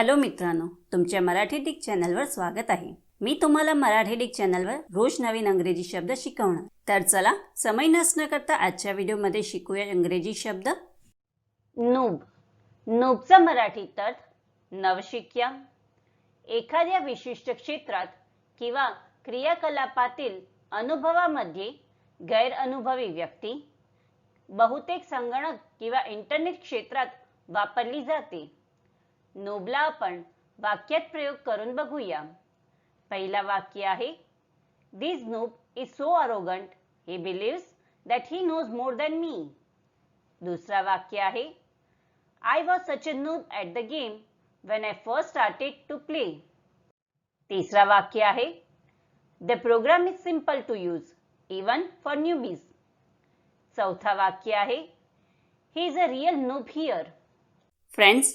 Hello मित्रांनो तुमच्या Marathi Dick चॅनलवर स्वागत आहे. मी तुम्हाला मराठी डिक चॅनलवर रोज नवीन अंग्रेजी शब्द शिकवणार. तर चला समय नसणं करता आजच्या व्हिडिओमध्ये शिकूया इंग्रजी शब्द. नूब. नूबचा मराठीत अर्थ नवशिक्या. एखाद्या विशिष्ट क्षेत्रात किंवा क्रियाकलापातील अनुभवामध्ये गैरअनुभवी व्यक्ती बहुतेक संगणक किंवा इंटरनेट क्षेत्रात वापरली जाते. नोबला आपण वाक्यात प्रयोग करून बघूया. पहिला वाक्य आहे this noob is so arrogant he believes that he knows more than me दुसरा वाक्य आहे I was such a noob at the game when I first started to play तिसरा वाक्य आहे the program is simple to use even for newbies चौथा वाक्य आहे he is a real noob here friends